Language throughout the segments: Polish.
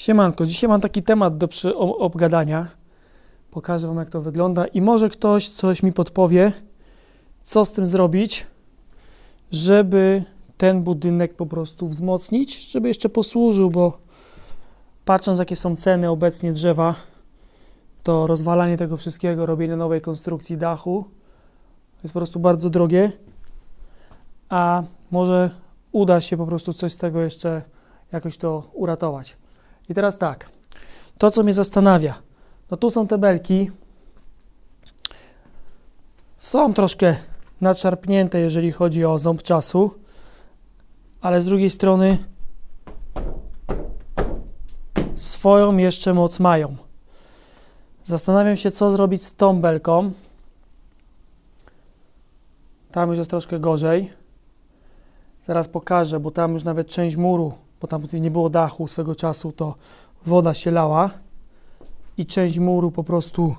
Siemanko, dzisiaj mam taki temat do przy, obgadania. Pokażę Wam, jak to wygląda i może ktoś coś mi podpowie, co z tym zrobić, żeby ten budynek po prostu wzmocnić, żeby jeszcze posłużył, bo patrząc, jakie są ceny obecnie drzewa, to rozwalanie tego wszystkiego, robienie nowej konstrukcji dachu jest po prostu bardzo drogie, a może uda się po prostu coś z tego jeszcze jakoś to uratować. I teraz tak, to co mnie zastanawia, no tu są te belki, są troszkę nadszarpnięte, jeżeli chodzi o ząb czasu, ale z drugiej strony swoją jeszcze moc mają. Zastanawiam się, co zrobić z tą belką. Tam już jest troszkę gorzej. Zaraz pokażę, bo tam już nawet część muru, bo tam nie było dachu swego czasu, to woda się lała i część muru po prostu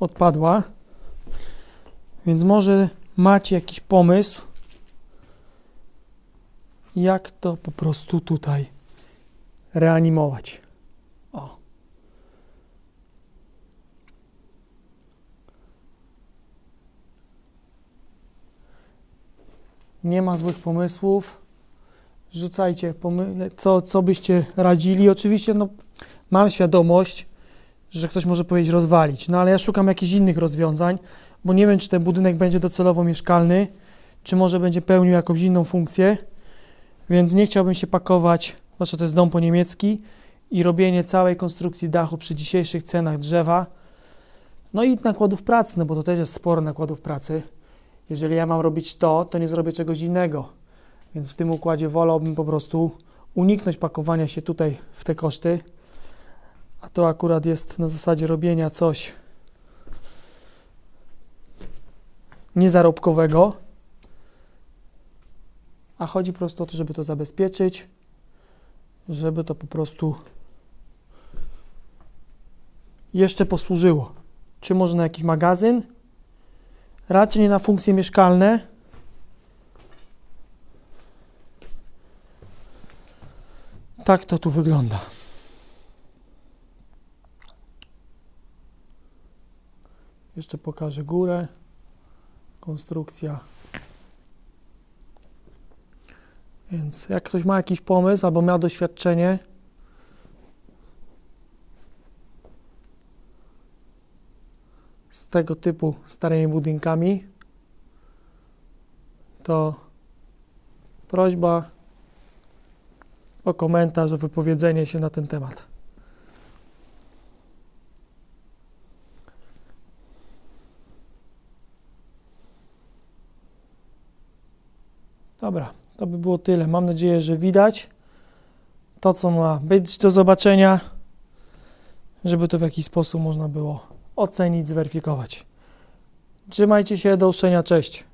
odpadła. Więc może macie jakiś pomysł, jak to po prostu tutaj reanimować. O. Nie ma złych pomysłów. Rzucajcie, co, co byście radzili. Oczywiście, no, mam świadomość, że ktoś może powiedzieć rozwalić, no ale ja szukam jakichś innych rozwiązań, bo nie wiem, czy ten budynek będzie docelowo mieszkalny, czy może będzie pełnił jakąś inną funkcję, więc nie chciałbym się pakować, zwłaszcza to jest dom po niemiecki, i robienie całej konstrukcji dachu przy dzisiejszych cenach drzewa, no i nakładów pracy, no bo to też jest sporo nakładów pracy. Jeżeli ja mam robić to, to nie zrobię czegoś innego. Więc w tym układzie wolałbym po prostu uniknąć pakowania się tutaj w te koszty. A to akurat jest na zasadzie robienia coś niezarobkowego. A chodzi po prostu o to, żeby to zabezpieczyć, żeby to po prostu jeszcze posłużyło. Czy może na jakiś magazyn? Raczej nie na funkcje mieszkalne. Tak to tu wygląda. Jeszcze pokażę górę. Konstrukcja. Więc jak ktoś ma jakiś pomysł albo ma doświadczenie, z tego typu starymi budynkami, to prośba o komentarz, o wypowiedzenie się na ten temat. Dobra, to by było tyle. Mam nadzieję, że widać to, co ma być do zobaczenia, żeby to w jakiś sposób można było ocenić, zweryfikować. Trzymajcie się, do usłyszenia, cześć.